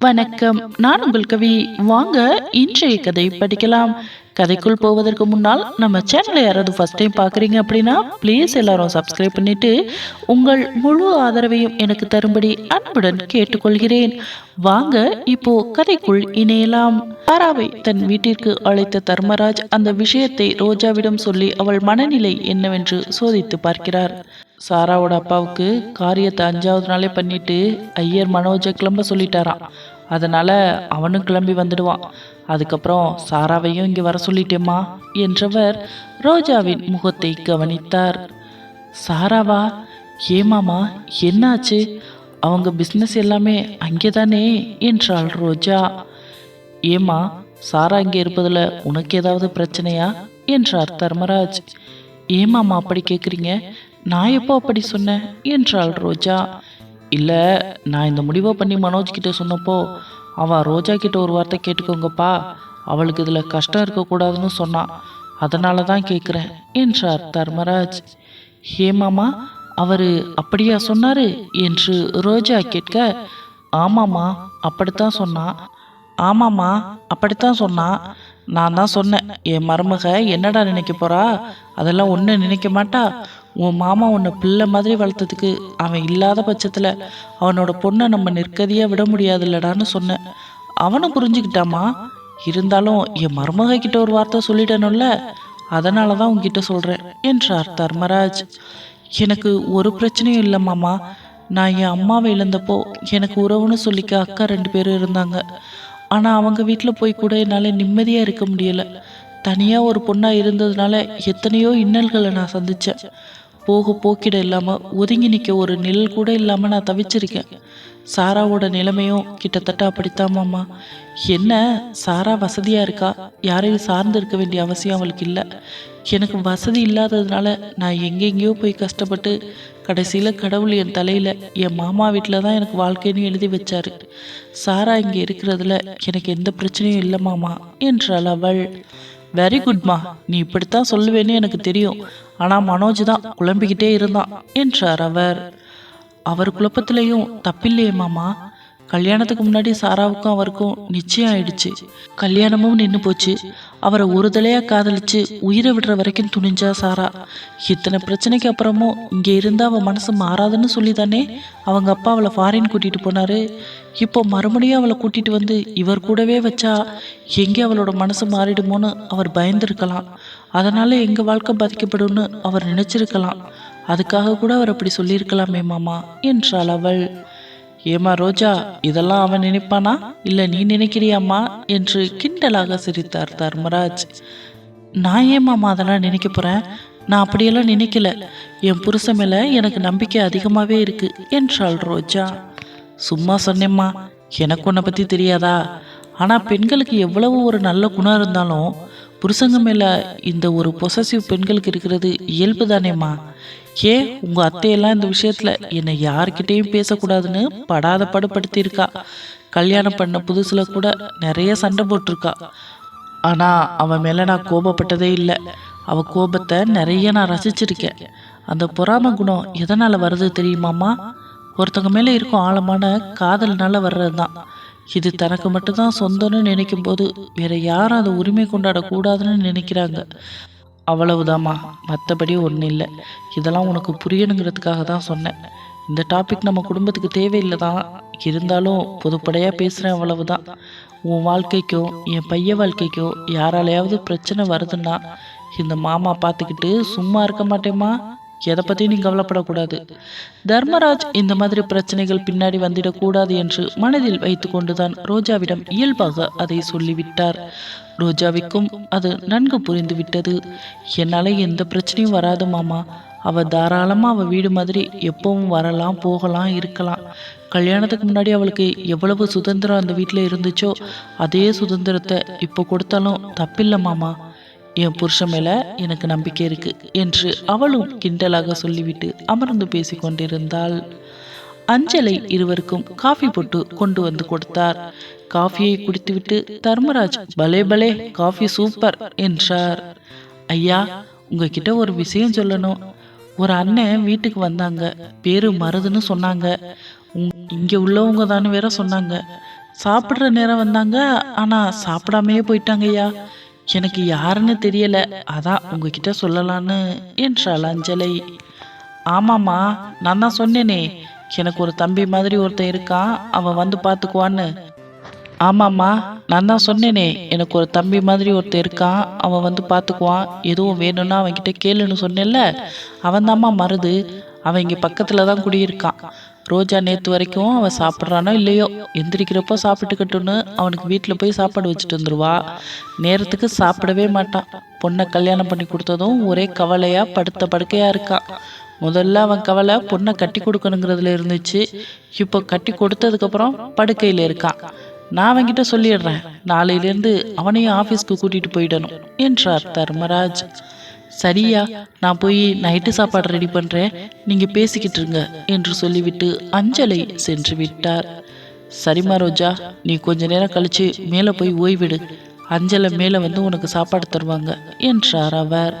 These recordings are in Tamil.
வணக்கம். நான் உங்கள் கவி. வாங்க இன்றைய கதை படிக்கலாம். கதைக்குள் போவதற்கு முன்னால் நம்ம சேனலை யாராவது ஃபர்ஸ்ட் டைம் பார்க்குறீங்க அப்படின்னா ப்ளீஸ் எல்லாரும் சப்ஸ்கிரைப் பண்ணிட்டு உங்கள் முழு ஆதரவையும் எனக்கு தரும்படி அன்புடன் கேட்டுக்கொள்கிறேன். வாங்க இப்போ கதைக்குள் இணையலாம். தாராவை தன் வீட்டிற்கு அழைத்த தர்மராஜ் அந்த விஷயத்தை ரோஜாவிடம் சொல்லி அவள் மனநிலை என்னவென்று சோதித்து பார்க்கிறார். சாராவோட அப்பாவுக்கு காரியத்தை அஞ்சாவது நாளே பண்ணிட்டு ஐயர் மனோஜை கிளம்ப சொல்லிட்டாராம். அதனால அவனும் கிளம்பி வந்துடுவான். அதுக்கப்புறம் சாராவையும் இங்கே வர சொல்லிட்டேம்மா என்றவர் ரோஜாவின் முகத்தை கவனித்தார். சாராவா ஏமாமா என்னாச்சு? அவங்க பிஸ்னஸ் எல்லாமே அங்கே தானே என்றாள் ரோஜா. ஏமா சாரா இங்கே இருப்பதில் உனக்கு ஏதாவது பிரச்சனையா? என்றார் தர்மராஜ். ஏமாமா அப்படி கேட்குறீங்க நான் எப்போ அப்படி சொன்னேன்? என்றாள் ரோஜா. இல்லை நான் இந்த முடிவை பண்ணி மனோஜ் கிட்ட சொன்னப்போ அவன் ரோஜா கிட்ட ஒரு வார்த்தை கேட்டுக்கோங்கப்பா. அவளுக்கு இதில் கஷ்டம் இருக்கக்கூடாதுன்னு சொன்னான் அதனால தான் கேட்குறேன் என்றார் தர்மராஜ். ஹேமாமா அவர் அப்படியா சொன்னார்? என்று ரோஜா கேட்க ஆமாம்மா அப்படித்தான் சொன்னான் ஆமாம்மா அப்படித்தான் சொன்னான் நான் தான் சொன்னேன் என் மருமக என்னடா நினைக்க போறா? அதெல்லாம் ஒன்றும் நினைக்க மாட்டா. உன் மாமா உன்னை பிள்ளை மாதிரி வளர்த்ததுக்கு அவன் இல்லாத பட்சத்தில் அவனோட பொண்ணை நம்ம நிற்கதியாக விட முடியாதுல்லடான்னு சொன்னேன். அவனும் புரிஞ்சுக்கிட்டாமா இருந்தாலும் என் மருமக கிட்ட ஒரு வார்த்தை சொல்லிட்டேனும்ல அதனால தான் உங்ககிட்ட சொல்கிறேன் என்றார் தர்மராஜ். எனக்கு ஒரு பிரச்சனையும் இல்லை மாமா. நான் என் அம்மாவை இழந்தப்போ எனக்கு உறவுன்னு சொல்லிக்க அக்கா ரெண்டு பேரும் இருந்தாங்க. ஆனால் அவங்க வீட்டில் போய் கூட என்னால் நிம்மதியாக இருக்க முடியலை. தனியாக ஒரு பொண்ணாக இருந்ததுனால எத்தனையோ இன்னல்களை நான் சந்தித்தேன் போக போக்கிட இல்லாமல் ஒதுங்கி நிற்க ஒரு நிழல் கூட இல்லாமல் நான் தவிச்சிருக்கேன். சாராவோட நிலைமையும் கிட்டத்தட்ட அப்படித்தான் மாமா. என்ன சாரா வசதியாக இருக்கா? யாரையும் சார்ந்து இருக்க வேண்டிய அவசியம் அவளுக்கு இல்லை. எனக்கு வசதி இல்லாததுனால நான் எங்கெங்கேயோ போய் கஷ்டப்பட்டு கடைசியில் கடவுள் என் தலையில் என் மாமா வீட்டில் தான் எனக்கு வாழ்க்கைன்னு எழுதி வச்சாரு. சாரா இங்கே இருக்கிறதுல எனக்கு எந்த பிரச்சனையும் இல்லை மாமா என்றாள் அவள். வெரி குட்மா நீ இப்படித்தான் சொல்லுவேன்னு எனக்கு தெரியும். ஆனால் மனோஜ் தான் குழம்பிக்கிட்டே இருந்தான் என்றார் அவர். அவர் குழப்பத்திலையும் தப்பில்லையே மாமா கல்யாணத்துக்கு முன்னாடி சாராவுக்கும் அவருக்கும் நிச்சயம் ஆயிடுச்சு. கல்யாணமும் நின்று போச்சு. அவரை ஒரு தலையா காதலிச்சு உயிரை விடுற வரைக்கும் துணிஞ்சா சாரா. இத்தனை பிரச்சனைக்கு அப்புறமும் இங்கே இருந்து அவள் மனசு மாறாதுன்னு சொல்லி தானே அவங்க அப்பா அவளை ஃபாரின் கூட்டிட்டு போனாரு. இப்போ மறுபடியும் அவளை கூட்டிட்டு வந்து இவர் கூடவே வச்சா எங்கே அவளோட மனசு மாறிடுமோன்னு அவர் பயந்துருக்கலாம். அதனால எங்க வாழ்க்கை பாதிக்கப்படும்னு அவர் நினைச்சிருக்கலாம். அதுக்காக கூட அவர் அப்படி சொல்லியிருக்கலாமே மாமா என்றாள் அவள். ஏமா ரோஜா இதெல்லாம் அவன் நினைப்பானா? இல்லை நீ நினைக்கிறியாம்மா? என்று கிண்டலாக சிரித்தார் தர்மராஜ். நான் ஏன் அதெல்லாம் நினைக்க போகிறேன் நான் அப்படியெல்லாம் நினைக்கல. என் புருஷ மேலே எனக்கு நம்பிக்கை அதிகமாகவே இருக்கு என்றாள் ரோஜா. சும்மா சொன்னேம்மா எனக்கு உன்னை பற்றி தெரியாதா? ஆனால் பெண்களுக்கு எவ்வளவு ஒரு நல்ல குணம் இருந்தாலும் புருஷங்க மேலே இந்த ஒரு பொசசிவ் பெண்களுக்கு இருக்கிறது இயல்பு தானேம்மா. ஏன்? உங்கள் அத்தையெல்லாம் இந்த விஷயத்தில் என்னை யார்கிட்டேயும் பேசக்கூடாதுன்னு படாத படுப்படுத்தியிருக்கா கல்யாணம் பண்ண புதுசில் கூட நிறைய சண்டை போட்டிருக்கா. ஆனால் அவன் மேலே நான் கோபப்பட்டதே இல்லை. அவள் கோபத்தை நிறைய நான் ரசிச்சிருக்கேன். அந்த பொறாம குணம் எதனால் வருது தெரியுமாம்மா? ஒருத்தவங்க மேலே இருக்கும் ஆழமான காதல்னால வர்றது தான் இது தனக்கு மட்டும்தான் சொந்தம்னு நினைக்கும் போது வேற யாரும் அதை உரிமை கொண்டாடக்கூடாதுன்னு நினைக்கிறாங்க. அவ்வளவுதாம்மா. மற்றபடி ஒன்றும் இல்லை இதெல்லாம் உனக்கு புரியணுங்கிறதுக்காக தான் சொன்னேன். இந்த டாபிக் நம்ம குடும்பத்துக்கு தேவையில்லை தான் இருந்தாலும் பொதுப்படையாக பேசுகிறேன் அவ்வளவுதான். உன் வாழ்க்கைக்கோ என் பைய வாழ்க்கைக்கோ யாராலையாவது பிரச்சனை வருதுன்னா இந்த மாமா பார்த்துக்கிட்டு சும்மா இருக்க மாட்டேம்மா. எதை பற்றியும் நீ கவலைப்படக்கூடாது. தர்மராஜ் இந்த மாதிரி பிரச்சனைகள் பின்னாடி வந்துடக்கூடாது என்று மனதில் வைத்து கொண்டுதான் ரோஜாவிடம் இயல்பாக அதை சொல்லிவிட்டார். ரோஜாவிற்கும் அது நன்கு புரிந்துவிட்டது. என்னால் எந்த பிரச்சனையும் வராது மாமா. அவள் தாராளமாக அவள் வீடு மாதிரி எப்பவும் வரலாம் போகலாம் இருக்கலாம். கல்யாணத்துக்கு முன்னாடி அவளுக்கு எவ்வளவு சுதந்திரம் அந்த வீட்டில் இருந்துச்சோ அதே சுதந்திரத்தை இப்போ கொடுத்தாலும் தப்பில்லை மாமா. என் புருஷன் மேல எனக்கு நம்பிக்கை இருக்கு என்று அவளும் கிண்டலாக சொல்லிவிட்டு அமர்ந்து பேசிக் கொண்டிருந்தாள் அஞ்சலை இருவருக்கும் காஃபி போட்டு கொண்டு வந்து கொடுத்தார். காஃபியை குடித்துவிட்டு தர்மராஜ் பலே பலே காஃபி சூப்பர் என்றார். ஐயா உங்ககிட்ட ஒரு விஷயம் சொல்லணும். ஒரு அண்ணன் வீட்டுக்கு வந்தாங்க. பேரு மருதுன்னு சொன்னாங்க. உங்- இங்க உள்ளவங்க தானே வேற சொன்னாங்க. சாப்பிட்ற நேரம் வந்தாங்க. ஆனால் சாப்பிடாமையே போயிட்டாங்கய்யா. எனக்கு யாருன்னு தெரியல. அதான் உங்ககிட்ட சொல்லலான்னு என்றாள் அஞ்சலை. ஆமாம்மா நான் தான் சொன்னேனே. எனக்கு ஒரு தம்பி மாதிரி ஒருத்தன் இருக்கான் அவன் வந்து பார்த்துக்குவான்னு ஆமாம்மா நான் தான் சொன்னேனே. எனக்கு ஒரு தம்பி மாதிரி ஒருத்தன் இருக்கான் அவன் வந்து பார்த்துக்குவான் எதுவும் வேணும்னா அவன்கிட்ட கேளுன்னு சொன்னேன்ல. அவன் தாம்மா மருது. அவன் இங்கே பக்கத்தில் தான் குடியிருக்கான். ரோஜா நேற்று வரைக்கும் அவன் சாப்பிட்றானோ இல்லையோ எந்திரிக்கிறப்போ சாப்பிட்டுக்கட்டுன்னு அவனுக்கு வீட்டில் போய் சாப்பாடு வச்சுட்டு வந்துடுவா நேரத்துக்கு சாப்பிடவே மாட்டான் பொண்ணை கல்யாணம் பண்ணி கொடுத்ததும் ஒரே கவலையாக படுத்த படுக்கையாக இருக்கான் முதல்ல அவன் கவலை பொண்ணை கட்டி கொடுக்கணுங்கிறதுல இருந்துச்சு. இப்போ கட்டி கொடுத்ததுக்கப்புறம் படுக்கையில் இருக்கான் நான் அவன்கிட்ட சொல்லிடுறேன் நாளையிலேருந்து அவனையும் ஆஃபீஸ்க்கு கூட்டிகிட்டு போயிடணும் என்றார் தர்மராஜ். சரியா நான் போய் நைட்டு சாப்பாடு ரெடி பண்ணுறேன் நீங்கள் பேசிக்கிட்டு இருங்க என்று சொல்லிவிட்டு அஞ்சலை சென்று விட்டார். சரிம்மா ரோஜா நீ கொஞ்ச நேரம் கழிச்சு மேலே போய் ஓய்விடு. அஞ்சலை மேலே வந்து உனக்கு சாப்பாடு தருவாங்க என்றார் அவர்.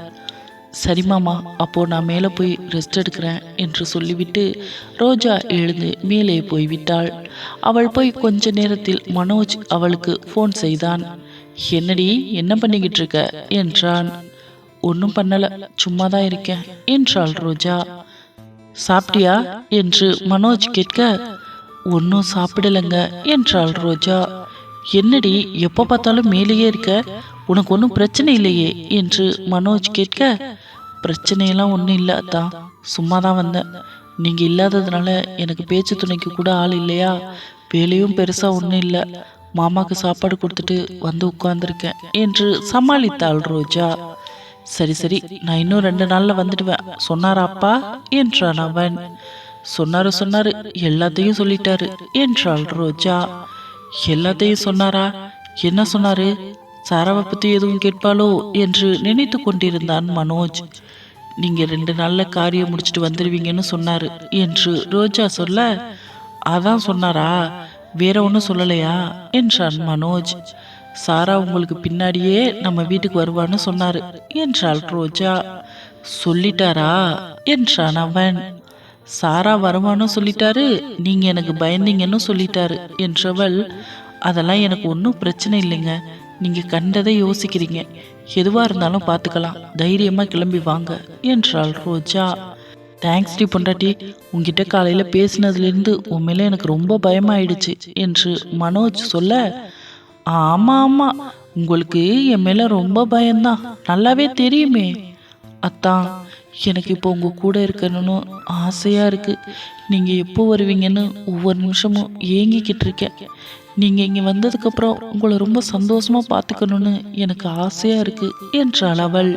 சரிமாமா அப்போ நான் மேலே போய் ரெஸ்ட் எடுக்கிறேன் என்று சொல்லிவிட்டு ரோஜா எழுந்து மேலே போய்விட்டாள் அவள் போய் கொஞ்ச நேரத்தில் மனோஜ் அவளுக்கு ஃபோன் செய்தான். என்னடி என்ன பண்ணிக்கிட்டு இருக்க? என்றான். ஒன்றும் பண்ணல. சும்மா தான் இருக்கேன் என்றாள் ரோஜா. சாப்பிட்டியா? என்று மனோஜ் கேட்க ஒன்றும் சாப்பிடலைங்க என்றாள் ரோஜா. என்னடி எப்போ பார்த்தாலும் மேலேயே இருக்க? உனக்கு ஒன்றும் பிரச்சனை இல்லையே? என்று மனோஜ் கேட்க பிரச்சனையெல்லாம் ஒன்றும் இல்லை அத்தான் சும்மா தான் வந்தேன். நீங்கள் இல்லாததுனால எனக்கு பேச்சு துணைக்கு கூட ஆள் இல்லையா? வேலையும் பெருசாக ஒன்றும் இல்லை. மாமாக்கு சாப்பாடு கொடுத்துட்டு வந்து உட்கார்ந்துருக்கேன் என்று சமாளித்தாள் ரோஜா. சரி சரி நான் இன்னும் ரெண்டு நாளில் வந்துடுவேன். சொன்னாரா அப்பா? என்றான் அவன். சொன்னாரு சொன்னாரு எல்லாத்தையும் சொல்லிட்டாரு என்றாள் ரோஜா. எல்லாத்தையும் சொன்னாரா? என்ன சொன்னாரு? சாராவை பற்றி எதுவும் கேட்பாளோ என்று நினைத்து கொண்டிருந்தான் மனோஜ். நீங்கள் ரெண்டு நாளில் காரியம் முடிச்சுட்டு வந்துடுவீங்கன்னு சொன்னார் என்று ரோஜா சொல்ல அதான் சொன்னாரா? வேற ஒன்றும் சொல்லலையா? என்றான் மனோஜ். சாரா உங்களுக்கு பின்னாடியே நம்ம வீட்டுக்கு வருவான்னு சொன்னாரு என்றாள் ரோஜா. சொல்லிட்டாரா? என்றான் அவன். சாரா வருவான்னு சொல்லிட்டாரு நீங்க எனக்கு பயந்தீங்கன்னு சொல்லிட்டாரு என்றவள். அதெல்லாம் எனக்கு ஒன்றும் பிரச்சனை இல்லைங்க நீங்க கண்டதை யோசிக்கிறீங்க எதுவா இருந்தாலும் பார்த்துக்கலாம் தைரியமா கிளம்பி வாங்க என்றாள் ரோஜா. தேங்க்ஸ் டி பொண்டாட்டி உங்ககிட்ட காலையில பேசினதுலேருந்து உண்மையில எனக்கு ரொம்ப பயமாயிடுச்சு என்று மனோஜ் சொல்ல ஆமாம் ஆமாம் உங்களுக்கு என் மேலே ரொம்ப பயம்தான் நல்லாவே தெரியுமே. அத்தான் எனக்கு இப்போ உங்கள் கூட இருக்கணும்னு ஆசையாக இருக்குது நீங்கள் எப்போ வருவீங்கன்னு ஒவ்வொரு நிமிஷமும் ஏங்கிக்கிட்டு இருக்கேன். நீங்கள் இங்கே வந்ததுக்கப்புறம் உங்களை ரொம்ப சந்தோஷமாக பார்த்துக்கணும்னு எனக்கு ஆசையாக இருக்குது என்றாள் அவள்.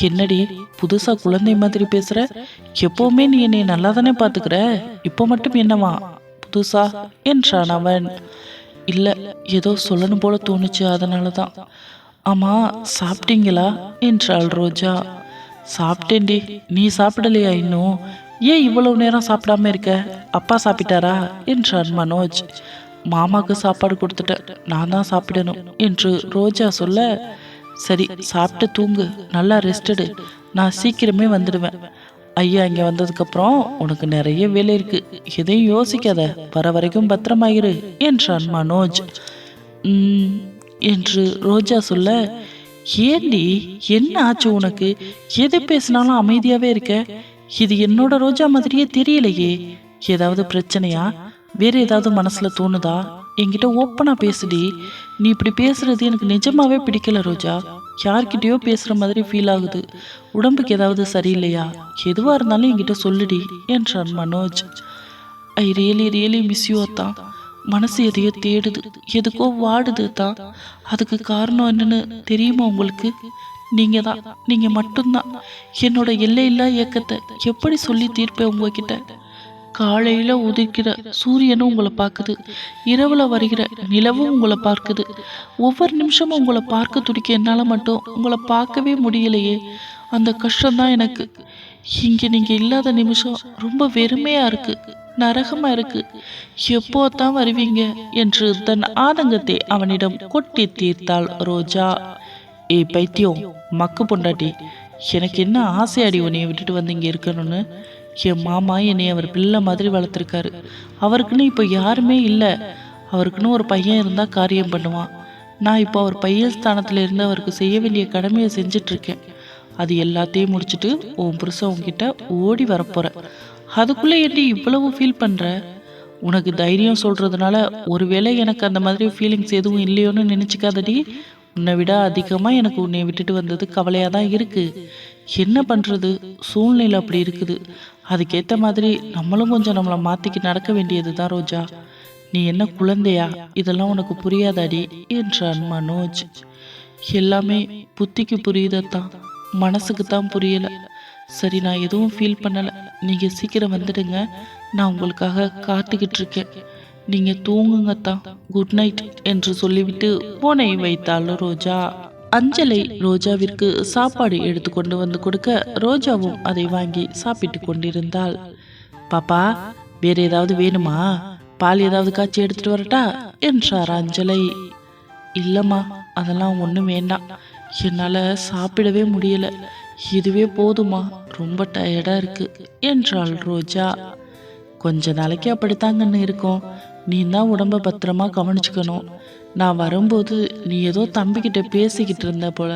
என்னடி புதுசாக குழந்தை மாதிரி பேசுகிற எப்போவுமே நீ என்னை நல்லா தானே பார்த்துக்கிற இப்போ மட்டும் என்னவா? புதுசா? என்றான் அவன். இல்லை ஏதோ சொல்லணும் போல தோணுச்சு அதனால தான் ஆமாம் சாப்பிட்டீங்களா? என்றாள் ரோஜா. சாப்பிட்டேன்டி நீ சாப்பிடலையா இன்னும்? ஏன் இவ்வளவு நேரம் சாப்பிடாம இருக்க? அப்பா சாப்பிட்டாரா? என்றான் மனோஜ். மாமாவுக்கு சாப்பாடு கொடுத்துட்டேன் நான் தான் சாப்பிடணும் என்று ரோஜா சொல்ல சரி சாப்பிட்டு தூங்கு நல்லா ரெஸ்டடு நான் சீக்கிரமே வந்துடுவேன். ஐயா இங்கே வந்ததுக்கப்புறம் உனக்கு நிறைய வேலை இருக்கு. எதையும் யோசிக்காத. வர வரைக்கும் பத்திரமாயிரு என்றான் மனோஜ். "ம்," என்று ரோஜா சொல்ல ஏண்டி என்ன ஆச்சு உனக்கு? எது பேசினாலும் அமைதியாகவே இருக்க? இது என்னோட ரோஜா மாதிரியே தெரியலையே. ஏதாவது பிரச்சனையா? வேற ஏதாவது மனசுல தோணுதா? என்கிட்ட ஓப்பனா பேசுடி. நீ இப்படி பேசுறது எனக்கு நிஜமாவே பிடிக்கல ரோஜா. யார்கிட்டயோ பேசுற மாதிரி ஃபீல் ஆகுது. உடம்புக்கு ஏதாவது சரியில்லையா? எதுவா இருந்தாலும் என்கிட்ட சொல்லுடி என்றான் Manoj. I really really miss you தான் மனசு எதையோ தேடுது. எதுக்கோ வாடுது தான் அதுக்கு காரணம் என்னன்னு தெரியுமா உங்களுக்கு? நீங்க தான் நீங்க மட்டும்தான். என்னோட எல்லையில்லா இயக்கத்தை எப்படி சொல்லி தீர்ப்பேன் உங்ககிட்ட? காலையில உதிக்கிற சூரியனும் உங்களை பார்க்குது. இரவுல வருகிற நிலவும் உங்களை பார்க்குது. ஒவ்வொரு நிமிஷமும் உங்களை பார்க்க துடிக்க என்னால் மட்டும் உங்களை பார்க்கவே முடியலையே. அந்த கஷ்டம்தான் எனக்கு. இங்கே நீங்கள் இல்லாத நிமிஷம் ரொம்ப வெறுமையாக இருக்கு. நரகமாக இருக்கு. எப்போ தான் வருவீங்க என்று தன் ஆதங்கத்தை அவனிடம் கொட்டி தீர்த்தாள் ரோஜா. ஏ பைத்தியம் மக்கு பொண்டாட்டி. எனக்கு என்ன ஆசையாடி உன்னையை விட்டுட்டு வந்து இங்கே இருக்கணும்னு? என் மாமா என்னை அவர் பிள்ளை மாதிரி வளர்த்துருக்காரு. அவருக்குன்னு இப்போ யாருமே இல்லை. அவருக்குன்னு ஒரு பையன் இருந்தால் காரியம் பண்ணுவான். நான் இப்போ அவர் பையன் ஸ்தானத்தில் இருந்து அவருக்கு செய்ய வேண்டிய கடமையை செஞ்சிட்ருக்கேன். அது எல்லாத்தையும் முடிச்சுட்டு உன் புருஷன் உங்ககிட்ட ஓடி வரப்போகிறேன் அதுக்குள்ளே எப்படி இவ்வளவு ஃபீல் பண்ணுற உனக்கு தைரியம் சொல்கிறதுனால ஒருவேளை எனக்கு அந்த மாதிரி ஃபீலிங்ஸ் எதுவும் இல்லையோன்னு நினச்சிக்காதடி. உன்னை விட அதிகமாக எனக்கு உன்னை விட்டுட்டு வந்தது கவலையாக தான் இருக்குது என்ன பண்ணுறது சூழ்நிலை அப்படி இருக்குது. அதுக்கேற்ற மாதிரி நம்மளும் கொஞ்சம் நம்மளை மாற்றிக்கி நடக்க வேண்டியது தான் ரோஜா. நீ என்ன குழந்தையா? இதெல்லாம் உனக்கு புரியாதாடி? என்றான் மனோஜ். எல்லாமே புத்திக்கு புரியுதத்தான். மனசுக்கு தான் புரியலை. சரி நான் எதுவும் ஃபீல் பண்ணலை. நீங்கள் சீக்கிரம் வந்துடுங்க. நான் உங்களுக்காக காத்துக்கிட்டு இருக்கேன். நீங்கள் தூங்குங்கத்தான். குட் நைட் என்று சொல்லிவிட்டு போனை வைத்தாள் ரோஜா. அஞ்சலை ரோஜாவிற்கு சாப்பாடு எடுத்து கொண்டு வந்து கொடுக்க ரோஜாவும் அதை வாங்கி சாப்பிட்டு கொண்டிருந்தாள். பாப்பா வேற ஏதாவது வேணுமா? பால் ஏதாவது காய்ச்சி எடுத்துட்டு வரட்டா? என்றார் அஞ்சலை. இல்லைம்மா அதெல்லாம் ஒன்றும் வேண்டாம். என்னால் சாப்பிடவே முடியல. இதுவே போதுமா ரொம்ப டயர்டாக இருக்கு என்றாள் ரோஜா. கொஞ்ச நாளைக்கு அப்படித்தாங்கன்னு இருக்கும். நீ தான் உடம்ப பத்திரமா கவனிச்சுக்கணும். நான் வரும்போது நீ ஏதோ தம்பிக்கிட்ட பேசிக்கிட்டு இருந்த போல.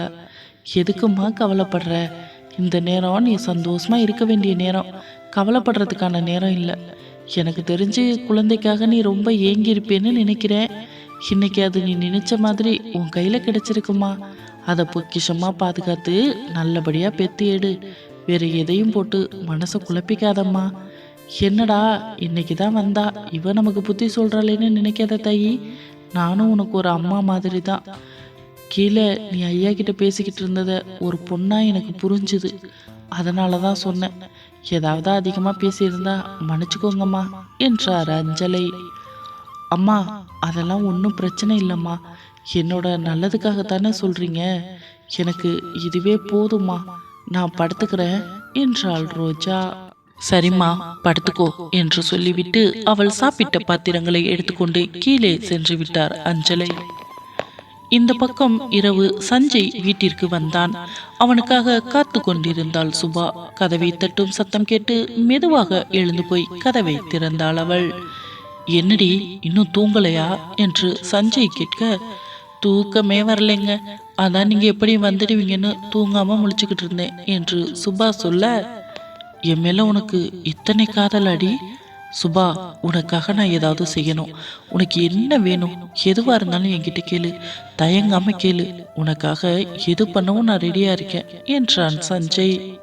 எதுக்குமா கவலைப்படுற? இந்த நேரம் நீ சந்தோஷமாக இருக்க வேண்டிய நேரம். கவலைப்படுறதுக்கான நேரம் இல்லை. எனக்கு தெரிஞ்சு குழந்தைக்காக நீ ரொம்ப ஏங்கியிருப்பேன்னு நினைக்கிறேன். இன்னைக்கு அது நீ நினைச்ச மாதிரி உன் கையில் கிடைச்சிருக்குமா? அதை பொக்கிஷமாக பாதுகாத்து நல்லபடியாக பெத்து எடு. எதையும் போட்டு மனசை குழப்பிக்காதம்மா. என்னடா இன்னைக்கு தான் வந்தா இவன் நமக்கு புத்தி சொல்கிறாளேன்னு நினைக்காத தாயி. நானும் உனக்கு ஒரு அம்மா மாதிரி தான் கீழே நீ ஐயா கிட்ட பேசிக்கிட்டு இருந்தத ஒரு பொண்ணா எனக்கு புரிஞ்சுது. அதனால தான் சொன்னேன். ஏதாவது அதிகமாக பேசியிருந்தா மன்னிச்சுக்கோங்கம்மா என்றார் அஞ்சலை. அம்மா அதெல்லாம் ஒன்றும் பிரச்சனை இல்லைம்மா. என்னோட நல்லதுக்காகத்தானே சொல்கிறீங்க எனக்கு இதுவே போதும்மா. நான் படுத்துக்கிறேன் என்றாள் ரோஜா. சரிம்மா படுத்துக்கோ என்று சொல்லிவிட்டு அவள் சாப்பிட்ட பாத்திரங்களை எடுத்துக்கொண்டு கீழே சென்று விட்டார் அஞ்சலை. இந்த பக்கம் இரவு சஞ்சய் வீட்டிற்கு வந்தான். அவனுக்காக காத்து கொண்டிருந்தாள் சுபா. கதவை தட்டும் சத்தம் கேட்டு மெதுவாக எழுந்து போய் கதவை திறந்தாள் அவள். என்னடி இன்னும் தூங்கலையா? என்று சஞ்சய் கேட்க தூக்கமே வரலைங்க. அதான் நீங்க எப்படி வந்துடுவீங்கன்னு தூங்காம முழிச்சுக்கிட்டு இருந்தேன். என்று சுபா சொல்ல என் மேல உனக்கு இத்தனை காதல் அடி? சுபா உனக்காக நான் ஏதாவது செய்யணும். உனக்கு என்ன வேணும்? எதுவா இருந்தாலும் என்கிட்ட கேளு. தயங்காம கேளு. உனக்காக எது பண்ணவும் நான் ரெடியா இருக்கேன் என்றான் சஞ்சய்.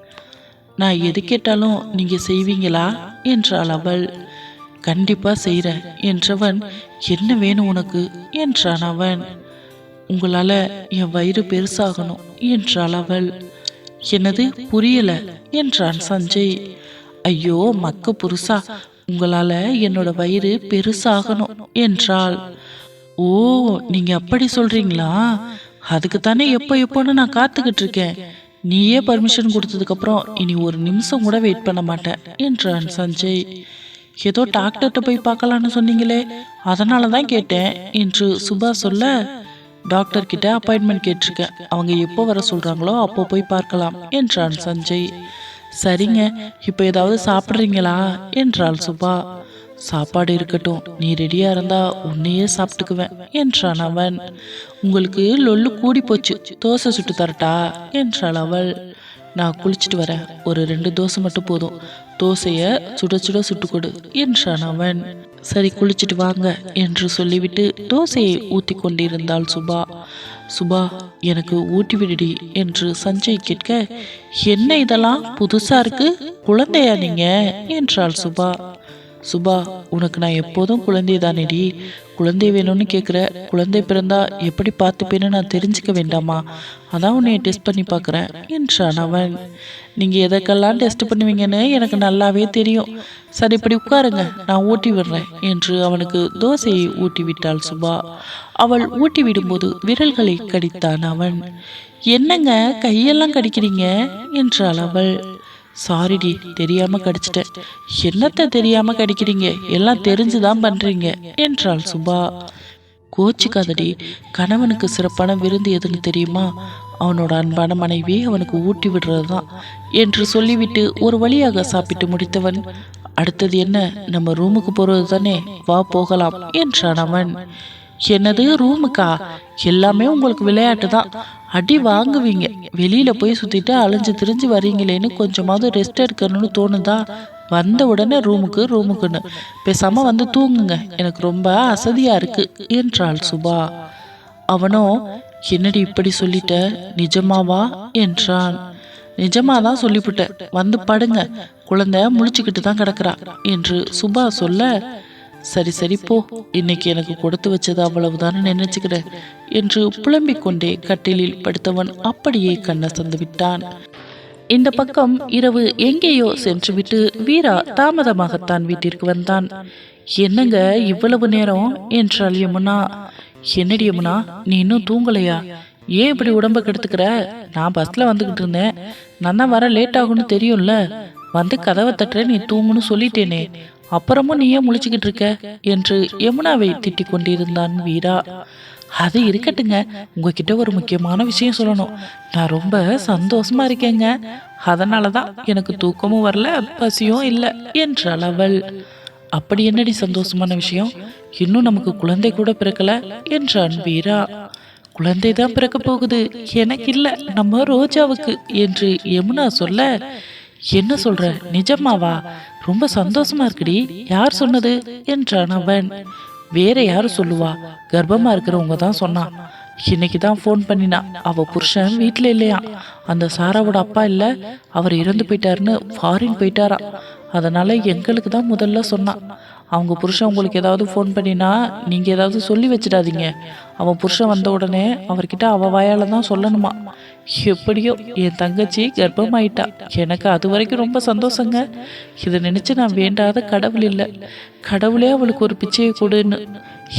நான் எது கேட்டாலும் நீங்க செய்வீங்களா? என்றாள் அவள். கண்டிப்பா செய்கிறேன் என்றவன். என்ன வேணும் உனக்கு? என்றான் அவன். உங்களால என் வயிறு பெருசாகணும் என்றாள் அவள். என்னது? புரியல என்றான் சஞ்சய். ஐயோ மக்க புருஷா உங்களால என்னோட வயிறு பெருசாகணும் என்றாள். ஓ நீங்க அப்படி சொல்றீங்களா? அதுக்கு தானே எப்போ எப்போன்னு நான் காத்துக்கிட்டு இருக்கேன். நீயே பர்மிஷன் கொடுத்ததுக்கு அப்புறம் இனி ஒரு நிமிஷம் கூட வெயிட் பண்ண மாட்டேன் என்றான் சஞ்சய். ஏதோ டாக்டர்கிட்ட போய் பார்க்கலான்னு சொன்னீங்களே அதனால தான் கேட்டேன் என்று சுபா சொல்ல டாக்டர் கிட்ட அப்பாயின்மெண்ட் கேட்டிருக்கேன். அவங்க எப்போ வர சொல்றாங்களோ அப்போ போய் பார்க்கலாம் என்றான் சஞ்சய். சரிங்க இப்போ ஏதாவது சாப்பிட்றீங்களா? என்றாள் சுபா. சாப்பாடு இருக்கட்டும் நீ ரெடியா இருந்தா உன்னையே சாப்பிட்டுக்குவேன் என்றான் அவன். உங்களுக்கு லொல்லு கூடி போச்சு தோசை சுட்டு தரட்டா? என்றாள் அவள். நான் குளிச்சுட்டு வரேன் ஒரு ரெண்டு தோசை மட்டும் போதும். தோசைய சுட சுட சுட்டு கொடு என்றான் அவன். சரி குளிச்சுட்டு வாங்க என்று சொல்லிவிட்டு தோசையை ஊத்தி கொண்டிருந்தாள் சுபா. சுபா எனக்கு ஊட்டி விடுடி என்று சஞ்சய் கேட்க என்ன இதெல்லாம்? புதுசா இருக்கு? குழந்தையா நீங்க? என்றாள் சுபா. சுபா உனக்கு நான் எப்போதும் குழந்தை தானேடி குழந்தை வேணும்னு கேட்குற குழந்தை பிறந்தா எப்படி பார்த்துப்பேன்னு நான் தெரிஞ்சுக்க வேண்டாமா? அதான் உன்னை டெஸ்ட் பண்ணி பார்க்குறேன் என்றான் அவன். நீங்கள் எதற்கெல்லாம் டெஸ்ட் பண்ணுவீங்கன்னு எனக்கு நல்லாவே தெரியும். சரி இப்படி உட்காருங்க நான் ஊட்டி விடுறேன் என்று அவனுக்கு தோசையை ஊட்டி விட்டாள் சுபா. அவள் ஊட்டி விடும்போது விரல்களை கடித்தான் அவன். என்னங்க கையெல்லாம் கடிக்கிறீங்க? என்றாள் அவள். சாரிடி தெரியாம கடிச்சிட்டேன். என்னத்த தெரியாம கடிக்கிறீங்க? எல்லாம் தெரிஞ்சுதான் பண்றீங்க என்றாள் சுபா. கோச்சிக்காதடி கணவனுக்கு சிறப்பான விருந்து எதுன்னு தெரியுமா? அவனோட அன்பான மனைவி அவனுக்கு ஊட்டி விடுறது தான் என்று சொல்லிவிட்டு ஒரு வழியாக சாப்பிட்டு முடித்தவன் அடுத்தது என்ன? நம்ம ரூமுக்கு போறது தானே வா போகலாம் என்றான் அவன். என்னது ரூமுக்கா? எல்லாமே உங்களுக்கு விளையாட்டு தான் அடி வாங்குவீங்க. வெளியில போய் சுத்திட்டு அலைஞ்சு திரிஞ்சு வரீங்களேன்னு கொஞ்சமாவது ரெஸ்ட் எடுக்கணும்னு தோணுதா? வந்த உடனே ரூமுக்கு ரூமுக்குன்னு பேசாம வந்து தூங்குங்க. எனக்கு ரொம்ப அசதியா இருக்கு என்றாள் சுபா. அவனோ என்னடி இப்படி சொல்லிட்ட? நிஜமாவா? என்றான். நிஜமா தான் சொல்லிவிட்டேன் வந்து படுங்க. குழந்தை முழிச்சுக்கிட்டு தான் கிடக்குறா என்று சுபா சொல்ல சரி சரி போ. இன்னைக்கு எனக்கு கொடுத்து வச்சது அவ்வளவுதான் நினைச்சுக்கிற என்று புலம்பிக் கொண்டே கட்டிலில் படுத்தவன் அப்படியே கண்ணை சந்து விட்டான். இந்த பக்கம் இரவு எங்கேயோ சென்றுவிட்டு வீரா தாமதமாகத்தான் வீட்டிற்கு வந்தான். என்னங்க இவ்வளவு நேரம் என்றாள் யமுனா. என்னடி யமுனா நீ இன்னும் தூங்கலையா? ஏன் இப்படி உடம்ப கெடுத்துக்கிற? நான் பஸ்ல வந்துகிட்டு இருந்தேன். நான் தான் வர லேட் ஆகும்னு தெரியும்ல. வந்து கதவை தட்டுற நீ தூங்குன்னு சொல்லிட்டேனே. அப்புறமும் நீ ஏன் முழிச்சுக்கிட்டு இருக்க என்று யமுனாவை திட்டிக் கொண்டிருந்தான் வீரா. அது இருக்கட்டுங்க. உங்ககிட்ட ஒரு முக்கியமான விஷயம் சொல்லணும். நான் ரொம்ப சந்தோஷமா இருக்கேங்க. அதனால தான் எனக்கு தூக்கமும் வரல பசியும் இல்லை என்றாள் அவள். அப்படி என்னடி சந்தோஷமான விஷயம்? இன்னும் நமக்கு குழந்தை கூட பிறக்கல என்றான் வீரா. குழந்தை தான் பிறக்க போகுது. எனக்கு இல்லை. நம்ம ரோஜாவுக்கு என்று யமுனா சொல்ல என்ன சொல்ற? நிஜமாவா? ரொம்ப சந்தோஷமா இருக்குடி. யார் சொன்னது? என்றான் அவன். வேற யாரு சொல்லுவா? கர்ப்பமா இருக்கிறவங்க தான் சொன்னான் இன்னைக்கு தான் ஃபோன் பண்ணினா. அவ புருஷன் வீட்டில் இல்லையா? அந்த சாராவோட அப்பா இல்லை. அவர் இறந்து போயிட்டாருன்னு ஃபாரின் போயிட்டாரா? அதனால எங்களுக்கு தான் முதல்ல சொன்னான் அவங்க புருஷன் உங்களுக்கு ஏதாவது ஃபோன் பண்ணினா நீங்கள் ஏதாவது சொல்லி வச்சிடாதீங்க. அவன் புருஷன் வந்த உடனே அவர்கிட்ட அவ வாயால தான் சொல்லணுமா? எப்படியோ என் தங்கச்சி கர்ப்பமாயிட்டா. எனக்கு அது வரைக்கும் ரொம்ப சந்தோஷங்க. இதை நினைச்சு நான் வேண்டாத கடவுள் இல்லை. கடவுளே அவளுக்கு ஒரு பிச்சையை கொடுன்னு.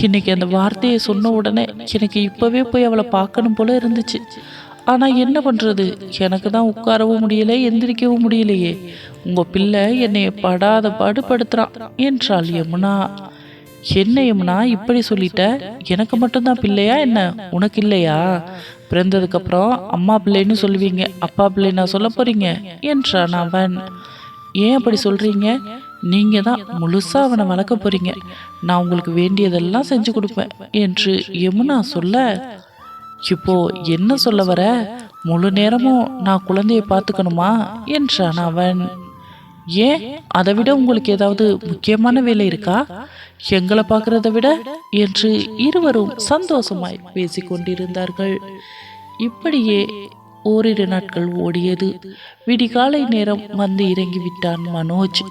இன்னைக்கு அந்த வார்த்தையை சொன்ன உடனே எனக்கு இப்போவே போய் அவளை பார்க்கணும் போல இருந்துச்சு. ஆனால் என்ன பண்ணுறது எனக்கு தான் உட்காரவும் முடியல எந்திரிக்கவும் முடியலையே. உங்கள் பிள்ளை என்னை படாத பாடுபடுத்துகிறான் என்றாள் யமுனா. என்ன யமுனா இப்படி சொல்லிட்ட? எனக்கு மட்டும்தான் பிள்ளையா என்ன? உனக்கு இல்லையா? பிறந்ததுக்கப்புறம் அம்மா பிள்ளைன்னு சொல்லுவீங்க. அப்பா பிள்ளைன்னா சொல்ல போகிறீங்க என்றான் அவன். ஏன் அப்படி சொல்கிறீங்க நீங்கள் தான் முழுசாக அவனை வளர்க்க போகிறீங்க நான் உங்களுக்கு வேண்டியதெல்லாம் செஞ்சு கொடுப்பேன் என்று யமுனா சொல்ல இப்போ என்ன சொல்ல வர? முழு நேரமும் நான் குழந்தையை பார்த்துக்கணுமா? என்றான் அவன். ஏன்? அதை விட உங்களுக்கு ஏதாவது முக்கியமான வேலை இருக்கா? எங்களை பார்க்கறத விட என்று இருவரும் சந்தோஷமாய் பேசிக்கொண்டிருந்தார்கள். இப்படியே ஓரிரு நாட்கள் ஓடியது. விடிகாலை நேரம் வந்து இறங்கி விட்டான் மனோஜ்.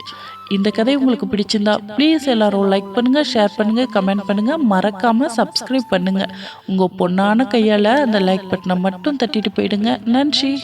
இந்த கதை உங்களுக்கு பிடிச்சிருந்தா ப்ளீஸ் எல்லாரும் லைக் பண்ணுங்க ஷேர் பண்ணுங்க கமெண்ட் பண்ணுங்க. மறக்காம சப்ஸ்கிரைப் பண்ணுங்க. உங்க பொண்ணான கையால அந்த லைக் பட்டனை மட்டும் தட்டிட்டு போயிடுங்க. நன்றி.